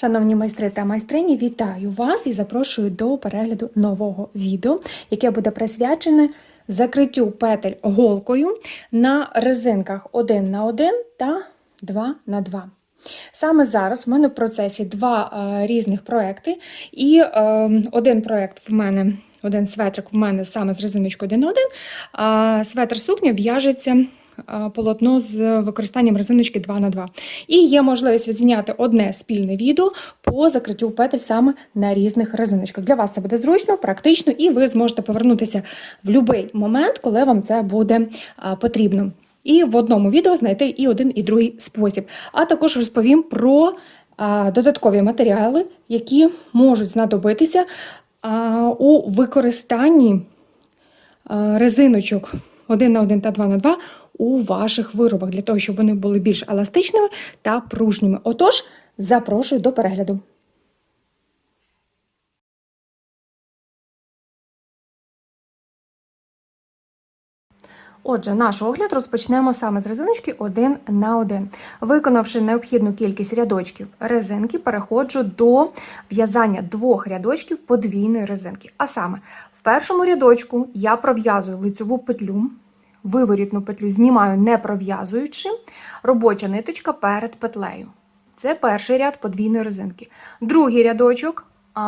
Шановні майстри та майстрині, вітаю вас і запрошую до перегляду нового відео, яке буде присвячене закриттю петель голкою на резинках 1 на 1 та 2 на 2. Саме зараз в мене в процесі два е, різних проекти, і е, один проект в мене, один светрик в мене саме з резиночкою 1 на 1, а светр сукня в'яжеться полотно з використанням резиночки 2 на 2 І є можливість відзняти одне спільне відео по закриттю петель саме на різних резиночках. Для вас це буде зручно, практично, і ви зможете повернутися в будь-який момент, коли вам це буде потрібно. І в одному відео знайти і один, і другий спосіб. А також розповім про додаткові матеріали, які можуть знадобитися у використанні резиночок 1 на 1 та 2 на 2 у ваших виробах, для того, щоб вони були більш еластичними та пружніми. Отож, запрошую до перегляду. Отже, наш огляд розпочнемо саме з резиночки 1 на 1. Виконавши необхідну кількість рядочків резинки, переходжу до в'язання двох рядочків подвійної резинки. А саме, в першому рядочку я пров'язую лицьову петлю, виворітну петлю знімаю не пров'язуючи, робоча ниточка перед петлею. Це перший ряд подвійної резинки. Другий рядочок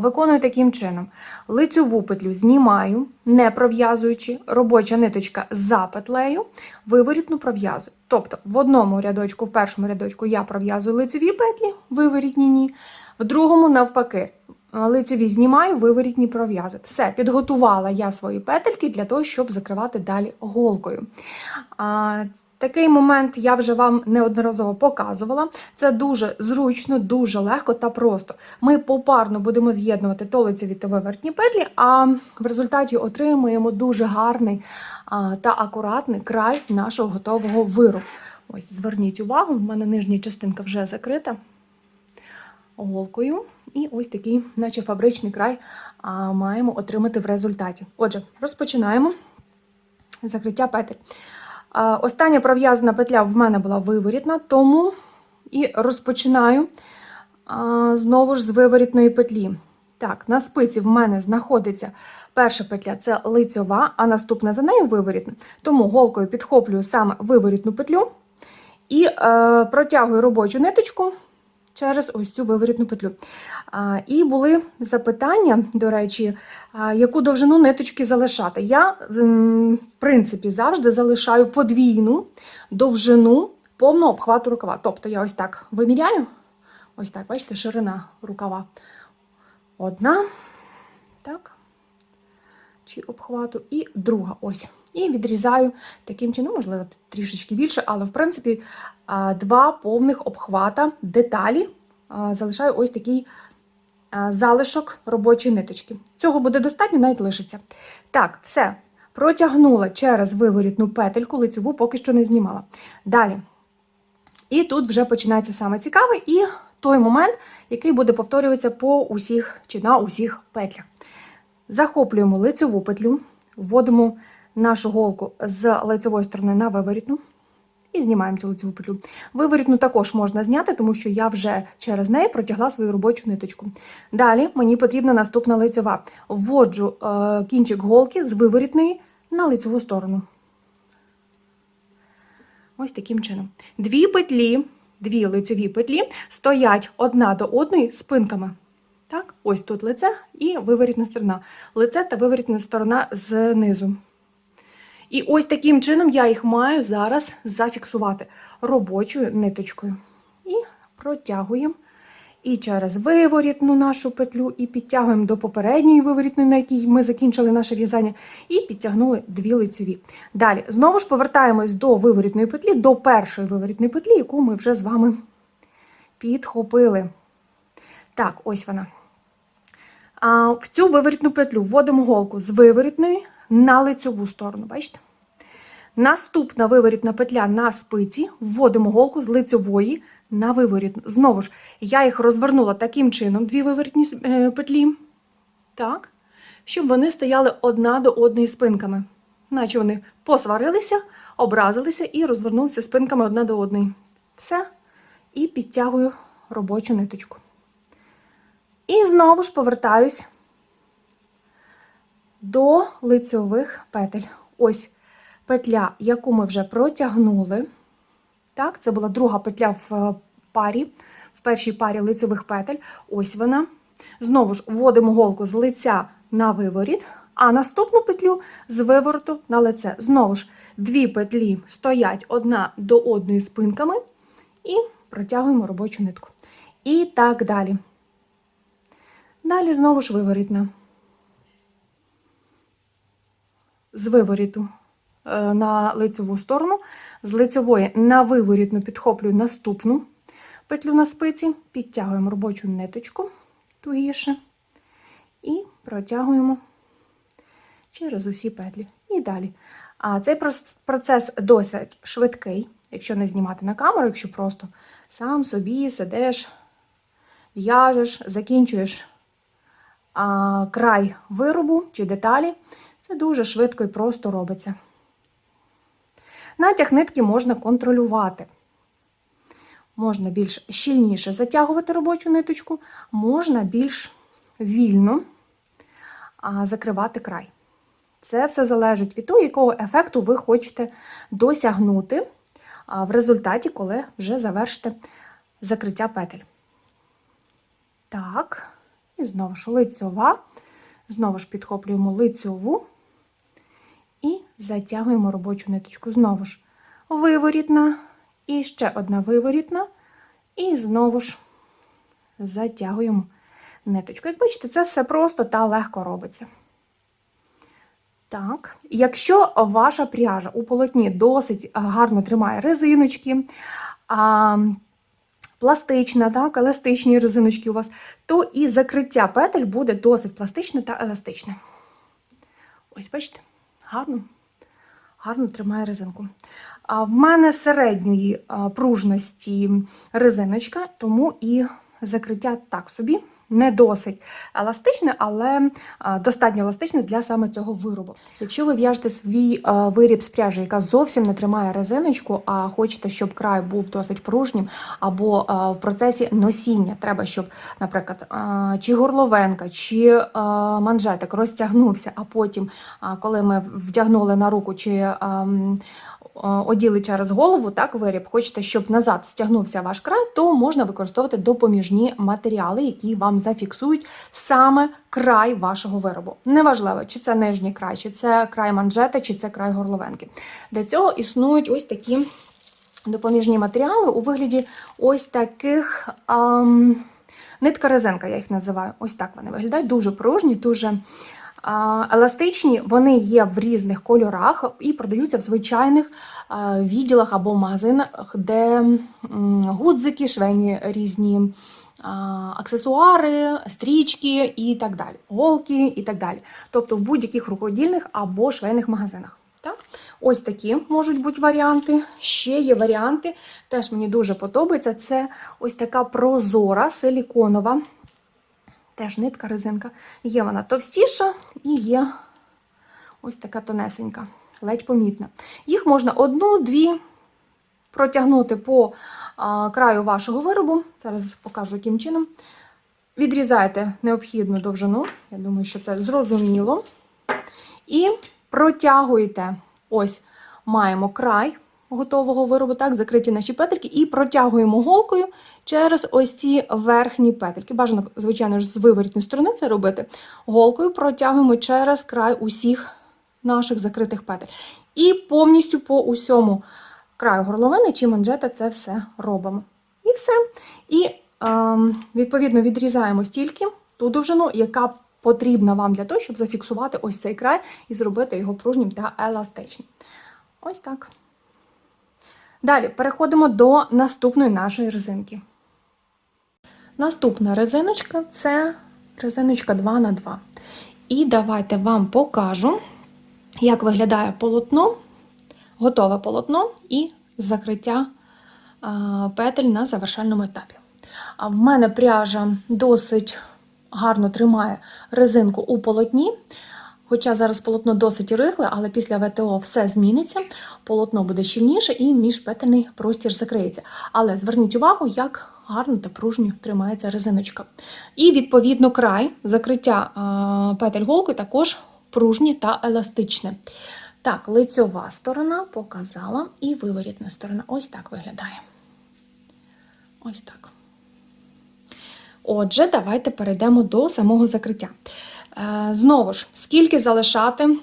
виконую таким чином: лицьову петлю знімаю, не пров'язуючи, робоча ниточка за петлею, виворітну пров'язую. Тобто в одному рядочку, в першому рядочку я пров'язую лицьові петлі, виворітні ні, в другому, навпаки, лицьові знімаю, виворітні пров'язую. Все, підготувала я свої петельки для того, щоб закривати далі голкою. Такий момент я вже вам неодноразово показувала. Це дуже зручно, дуже легко та просто. Ми попарно будемо з'єднувати то лицеві та вивертні петлі, а в результаті отримуємо дуже гарний та акуратний край нашого готового виробу. Ось, зверніть увагу, в мене нижня частинка вже закрита голкою. І ось такий, наче фабричний край, а, маємо отримати в результаті. Отже, розпочинаємо закриття петель. Остання пров'язана петля в мене була виворітна, тому і розпочинаю знову ж з виворітної петлі. Так, на спиці в мене знаходиться перша петля це лицьова, а наступна за нею виворітна. Тому голкою підхоплюю саме виворітну петлю і е, протягую робочу ниточку через ось цю виворітну петлю. І були запитання, до речі, яку довжину ниточки залишати. Я, в принципі, завжди залишаю подвійну довжину повного обхвату рукава. Тобто я ось так виміряю, ось так, бачите, ширина рукава. Одна, так, чи обхвату, і друга ось. І відрізаю таким чином, можливо, трішечки більше, але в принципі два повних обхвата деталі залишаю ось такий залишок робочої ниточки. Цього буде достатньо, навіть лишиться. Так, все. Протягнула через виворітну петельку, лицьову поки що не знімала. Далі. І тут вже починається саме цікаве, і той момент, який буде повторюватися по усіх чи на усіх петлях. Захоплюємо лицьову петлю, вводимо нашу голку з лицевої сторони на виворітну і знімаємо цю лицеву петлю. Виворітну також можна зняти, тому що я вже через неї протягла свою робочу ниточку. Далі мені потрібна наступна лицьова. Вводжу е, кінчик голки з виворітної на лицеву сторону. Ось таким чином. Дві петлі, дві лицеві петлі стоять одна до одної спинками. Так, Ось тут лице і виворітна сторона. Лице та виворітна сторона знизу. І ось таким чином я їх маю зараз зафіксувати робочою ниточкою. І протягуємо і через виворітну нашу петлю, і підтягуємо до попередньої виворітної, на якій ми закінчили наше в'язання, і підтягнули дві лицеві. Далі, знову ж повертаємось до виворітної петлі, до першої виворітної петлі, яку ми вже з вами підхопили. Так, ось вона. А В цю виворітну петлю вводимо голку з виворітної на лицьову сторону, бачите? Наступна виворітна петля на спиці, вводимо голку з лицьової на виворітну. Знову ж, я їх розвернула таким чином, дві виворітні е, петлі, так, щоб вони стояли одна до одної спинками. Наче вони посварилися, образилися і розвернулися спинками одна до одної. Все. І підтягую робочу ниточку. І знову ж повертаюсь до лицьових петель. Ось петля, яку ми вже протягнули. Так, це була друга петля в е, парі, в першій парі лицьових петель. Ось вона. Знову ж вводимо голку з лиця на виворіт, а наступну петлю з вивороту на лице. Знову ж дві петлі стоять одна до одної спинками і протягуємо робочу нитку. І так далі. Далі знову ж виворітна. З виворіту е, на лицеву сторону, з лицевої на виворітну підхоплюю наступну петлю на спиці, підтягуємо робочу ниточку тугіше і протягуємо через усі петлі. І далі. А цей процес досить швидкий, якщо не знімати на камеру, якщо просто сам собі сидиш, в'яжеш, закінчуєш край виробу чи деталі, це дуже швидко і просто робиться. Натяг нитки можна контролювати. Можна більш щільніше затягувати робочу ниточку, можна більш вільно закривати край. Це все залежить від того, якого ефекту ви хочете досягнути в результаті, коли вже завершите закриття петель. Так, і знову ж лицьова. Знову ж підхоплюємо лицьову і затягуємо робочу ниточку. Знову ж виворітна, і ще одна виворітна, і знову ж затягуємо ниточку. Як бачите, це все просто та легко робиться. Так, якщо ваша пряжа у полотні досить гарно тримає резиночки, пластична, так, еластичні резиночки у вас, то і закриття петель буде досить пластичне та еластичне. Ось, бачите, гарно, гарно тримає резинку. А в мене середньої пружності резиночка, тому і закриття так собі. Не досить еластичне, але достатньо еластичне для саме цього виробу. Якщо ви в'яжете свій виріб з пряжі, яка зовсім не тримає резиночку, а хочете, щоб край був досить пружнім, або в процесі носіння треба, щоб, наприклад, чи горловенка, чи манжетик розтягнувся, а потім, коли ми вдягнули на руку, чи оділи через голову, так виріб, хочете, щоб назад стягнувся ваш край, то можна використовувати допоміжні матеріали, які вам зафіксують саме край вашого виробу. Неважливо, чи це нижній край, чи це край манжети, чи це край горловенки. Для цього існують ось такі допоміжні матеріали у вигляді ось таких. Ам... Нитка резинка, я їх називаю. Ось так вони виглядають. Дуже пружні, дуже еластичні. Вони є в різних кольорах і продаються в звичайних відділах або магазинах, де гудзики, швейні різні аксесуари, стрічки і так далі, голки і так далі. Тобто в будь-яких рукодільних або швейних магазинах. Так? Ось такі можуть бути варіанти. Ще є варіанти, теж мені дуже подобається. Це ось така прозора, силіконова, теж нитка, резинка. Є вона товстіша і є ось така тонесенька, ледь помітна. Їх можна одну-дві протягнути по краю вашого виробу. Зараз покажу, яким чином. Відрізаєте необхідну довжину, я думаю, що це зрозуміло. І протягуєте, ось маємо край готового виробу, так, закриті наші петельки, і протягуємо голкою через ось ці верхні петельки. Бажано, звичайно ж, з виворітної сторони це робити. Голкою протягуємо через край усіх наших закритих петель. І повністю по усьому краю горловини чи манжета це все робимо. І все. І ем, відповідно відрізаємо стільки ту довжину, яка потрібна вам для того, щоб зафіксувати ось цей край і зробити його пружнім та еластичним. Ось так. Далі переходимо до наступної нашої резинки. Наступна резиночка це резиночка 2 на 2 І давайте вам покажу, як виглядає полотно, готове полотно і закриття петель на завершальному етапі. В мене пряжа досить гарно тримає резинку у полотні. Хоча зараз полотно досить рихле, але після ВТО все зміниться, полотно буде щільніше і міжпетельний простір закриється. Але зверніть увагу, як гарно та пружньо тримається резиночка. І відповідно край закриття петель голкою також пружні та еластичне. Так, лицьова сторона показала і виворітна сторона. Ось так виглядає. Ось так. Отже, давайте перейдемо до самого закриття. Е, Знову ж, скільки залишати,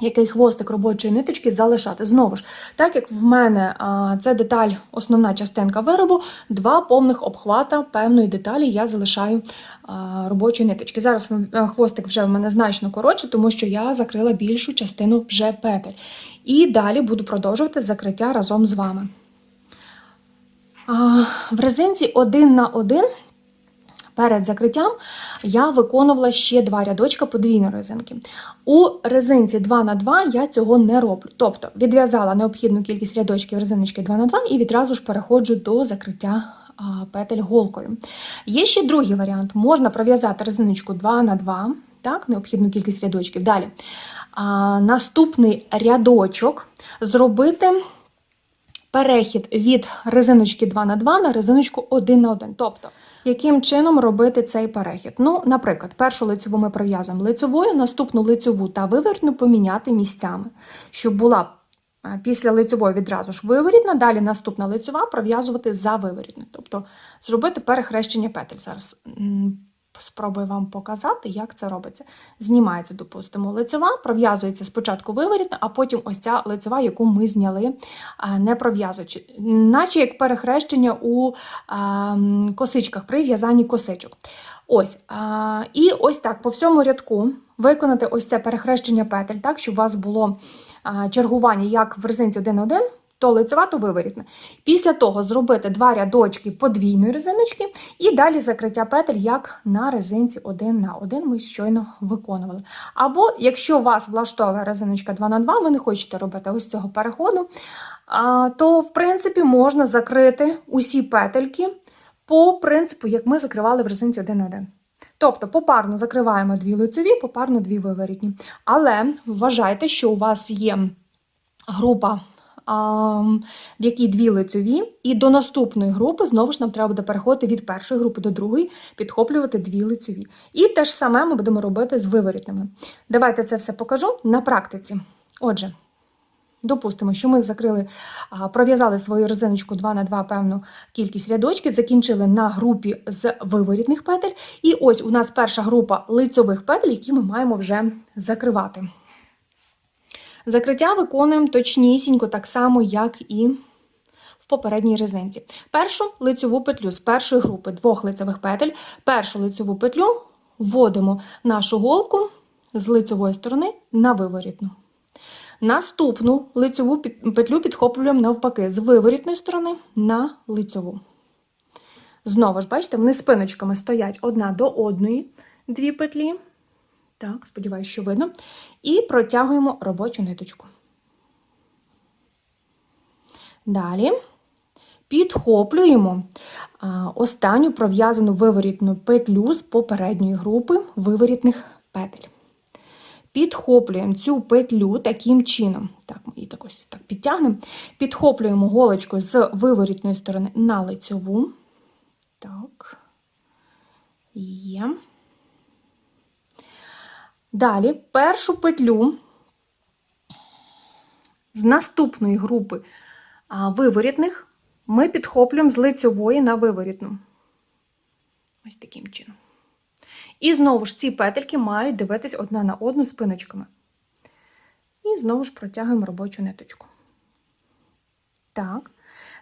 який хвостик робочої ниточки залишати. Знову ж, так як в мене а, це деталь, основна частинка виробу, два повних обхвата певної деталі я залишаю робочої ниточки. Зараз е, хвостик вже в мене значно коротше, тому що я закрила більшу частину вже петель. І далі буду продовжувати закриття разом з вами. В резинці один на один перед закриттям я виконувала ще два рядочка подвійної резинки. У резинці 2 на 2 я цього не роблю. Тобто відв'язала необхідну кількість рядочків резиночки 2 на 2 і відразу ж переходжу до закриття петель голкою. Є ще другий варіант. Можна пров'язати резиночку 2 на 2 так, необхідну кількість рядочків. Далі. А, наступний рядочок зробити перехід від резиночки 2 на 2 на резиночку 1 на 1. Тобто, яким чином робити цей перехід? Ну, наприклад, першу лицьову ми пров'язуємо лицьовою, наступну лицьову та виворітну поміняти місцями, щоб була е, після лицьової відразу ж виворітна, далі наступна лицьова пров'язувати за виворітну. Тобто зробити перехрещення петель. Зараз спробую вам показати, як це робиться. Знімається, допустимо, лицьова, пров'язується спочатку виворітна, а потім ось ця лицьова, яку ми зняли, не пров'язуючи. Наче як перехрещення у а, косичках при в'язанні косичок. Ось. А, і ось так, по всьому рядку виконати ось це перехрещення петель, так, щоб у вас було чергування як в резинці 1 на 1, то лицьова, то виворітна. Після того зробити два рядочки подвійної резиночки і далі закриття петель, як на резинці 1 на 1 ми щойно виконували. Або, якщо у вас влаштовує резиночка 2 на 2 ви не хочете робити ось цього переходу, то, в принципі, можна закрити усі петельки по принципу, як ми закривали в резинці 1 на 1. Тобто попарно закриваємо дві лицеві, попарно дві виворітні. Але вважайте, що у вас є група в якій дві лицеві, і до наступної групи знову ж нам треба буде переходити від першої групи до другої, підхоплювати дві лицеві. І те ж саме ми будемо робити з виворітними. Давайте це все покажу на практиці. Отже, допустимо, що ми закрили, пров'язали свою резиночку 2 на 2 певну кількість рядочків, закінчили на групі з виворітних петель. І ось у нас перша група лицьових петель, які ми маємо вже закривати. Закриття виконуємо точнісінько, так само, як і в попередній резинці. Першу лицьову петлю з першої групи двох лицевих петель, першу лицьову петлю вводимо нашу голку з лицевої сторони на виворітну. Наступну лицьову петлю підхоплюємо навпаки з виворітної сторони на лицьову. Знову ж, бачите, вони спиночками стоять одна до одної, дві петлі. Так, сподіваюся, що видно. І протягуємо робочу ниточку. Далі підхоплюємо останню пров'язану виворітну петлю з попередньої групи виворітних петель. Підхоплюємо цю петлю таким чином. Так, ми її так ось так підтягнемо. Підхоплюємо голочку з виворітної сторони на лицьову. Так. Є. Далі першу петлю з наступної групи виворітних ми підхоплюємо з лицьової на виворітну. Ось таким чином. І знову ж ці петельки мають дивитись одна на одну спиночками. І знову ж протягуємо робочу ниточку. Так.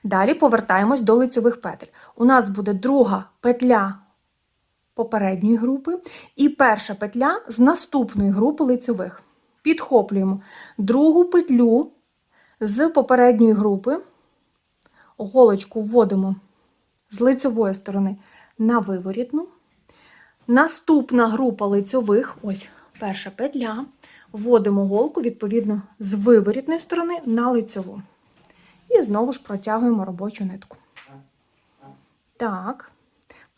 Далі повертаємось до лицьових петель. У нас буде друга петля попередньої групи і перша петля з наступної групи лицьових. Підхоплюємо другу петлю з попередньої групи, голочку вводимо з лицьової сторони на виворітну. Наступна група лицьових, ось перша петля, вводимо голку, відповідно, з виворітної сторони на лицьову. І знову ж протягуємо робочу нитку. Так.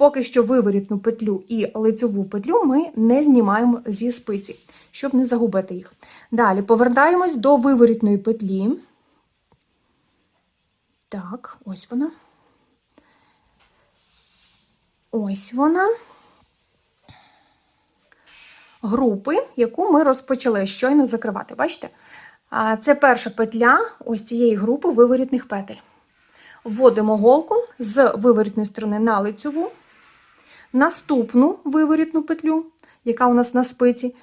Поки що виворітну петлю і лицьову петлю ми не знімаємо зі спиці, щоб не загубити їх. Далі повертаємось до виворітної петлі. Так, ось вона. Ось вона. Групи, яку ми розпочали щойно закривати. Бачите? Це перша петля ось цієї групи виворітних петель. Вводимо голку з виворітної сторони на лицьову, наступну виворітну петлю, яка у нас на спиці,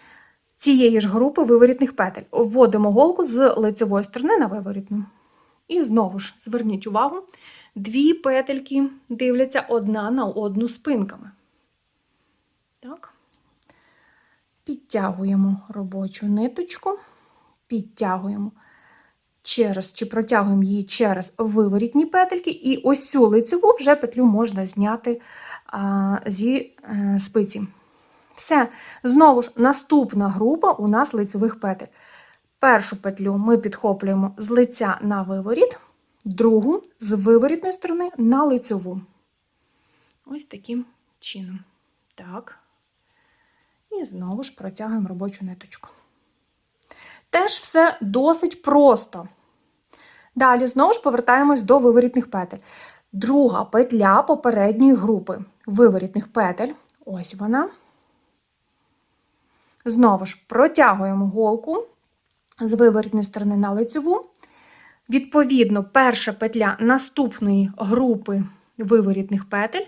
цієї ж групи виворітних петель. Вводимо голку з лицьової сторони на виворітну. І знову ж зверніть увагу, дві петельки дивляться одна на одну спинками. Так. Підтягуємо робочу ниточку, підтягуємо через чи протягуємо її через виворітні петельки, і ось цю лицеву вже петлю можна зняти зі а, спиці. Все, знову ж, наступна група у нас лицевих петель. Першу петлю ми підхоплюємо з лиця на виворіт, другу з виворітної сторони на лицеву. Ось таким чином. Так. І знову ж протягуємо робочу ниточку. Теж все досить просто. Далі знову ж повертаємось до виворітних петель. Друга петля попередньої групи виворітних петель. Ось вона. Знову ж протягуємо голку з виворітної сторони на лицеву. Відповідно, перша петля наступної групи виворітних петель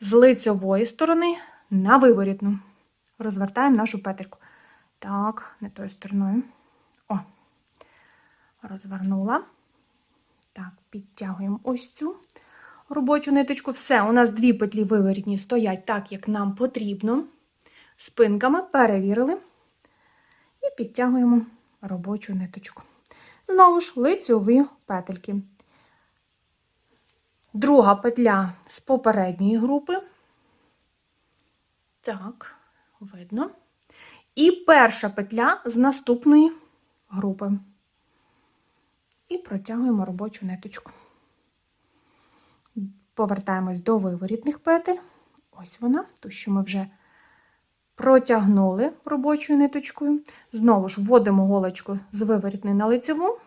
з лицьової сторони на виворітну. Розвертаємо нашу петельку. Так, не тою стороною. О, розвернула. Так, підтягуємо ось цю робочу ниточку. Все, у нас дві петлі виворітні стоять так, як нам потрібно. Спинками перевірили. І підтягуємо робочу ниточку. Знову ж лицьові петельки. Друга петля з попередньої групи. Так, видно. І перша петля з наступної групи. І протягуємо робочу ниточку. Повертаємось до виворітних петель. Ось вона, ту, що ми вже протягнули робочою ниточкою. Знову ж вводимо голочку з виворітної на лицеву.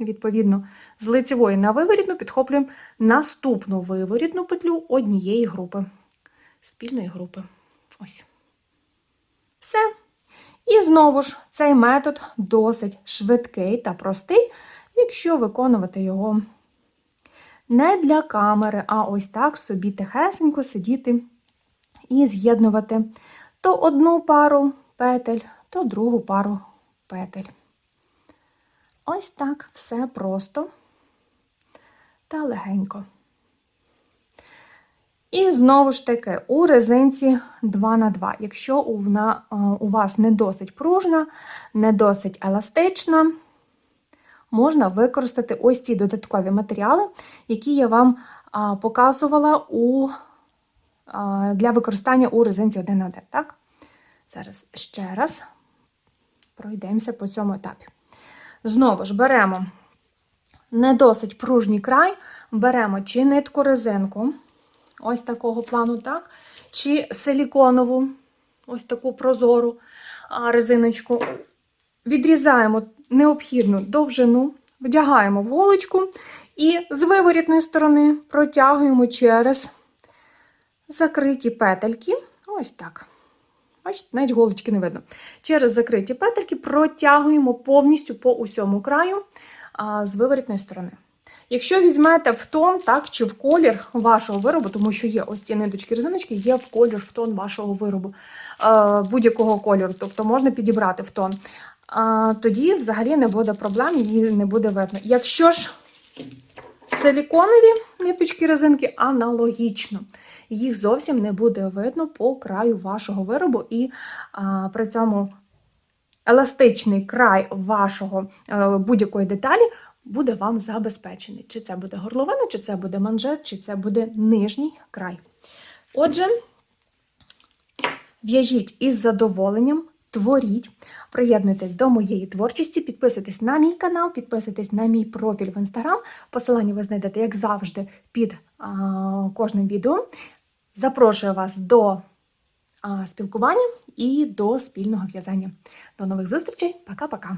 Відповідно, з лицевої на виворітну підхоплюємо наступну виворітну петлю однієї групи, спільної групи. Ось. Все. І знову ж цей метод досить швидкий та простий, якщо виконувати його не для камери, а ось так собі тихесенько сидіти і з'єднувати то одну пару петель, то другу пару петель. Ось так все просто та легенько. І знову ж таки, у резинці 2х2. Якщо у вас не досить пружна, не досить еластична, можна використати ось ці додаткові матеріали, які я вам показувала у, для використання у резинці 1 на 1. Так? Зараз ще раз пройдемося по цьому етапі. Знову ж беремо не досить пружній край, беремо чи нитку резинку, ось такого плану, так, чи силіконову, ось таку прозору резиночку. Відрізаємо необхідну довжину, вдягаємо в голочку і з виворітної сторони протягуємо через закриті петельки. Ось так. Бачите, навіть голочки не видно. Через закриті петельки протягуємо повністю по усьому краю а, з виворітної сторони. Якщо візьмете в тон, так, чи в колір вашого виробу, тому що є ось ці ниточки резиночки, є в колір в тон вашого виробу, будь-якого кольору, тобто можна підібрати в тон. Тоді взагалі не буде проблем, її не буде видно. Якщо ж силіконові ниточки резинки аналогічно. Їх зовсім не буде видно по краю вашого виробу, і а, при цьому еластичний край вашого будь-якої деталі буде вам забезпечений. Чи це буде горловина, чи це буде манжет, чи це буде нижній край. Отже, в'яжіть із задоволенням. Творіть, приєднуйтесь до моєї творчості, підписуйтесь на мій канал, підписуйтесь на мій профіль в інстаграм. Посилання ви знайдете, як завжди, під а, кожним відео. Запрошую вас до а, спілкування і до спільного в'язання. До нових зустрічей. Пока-пока.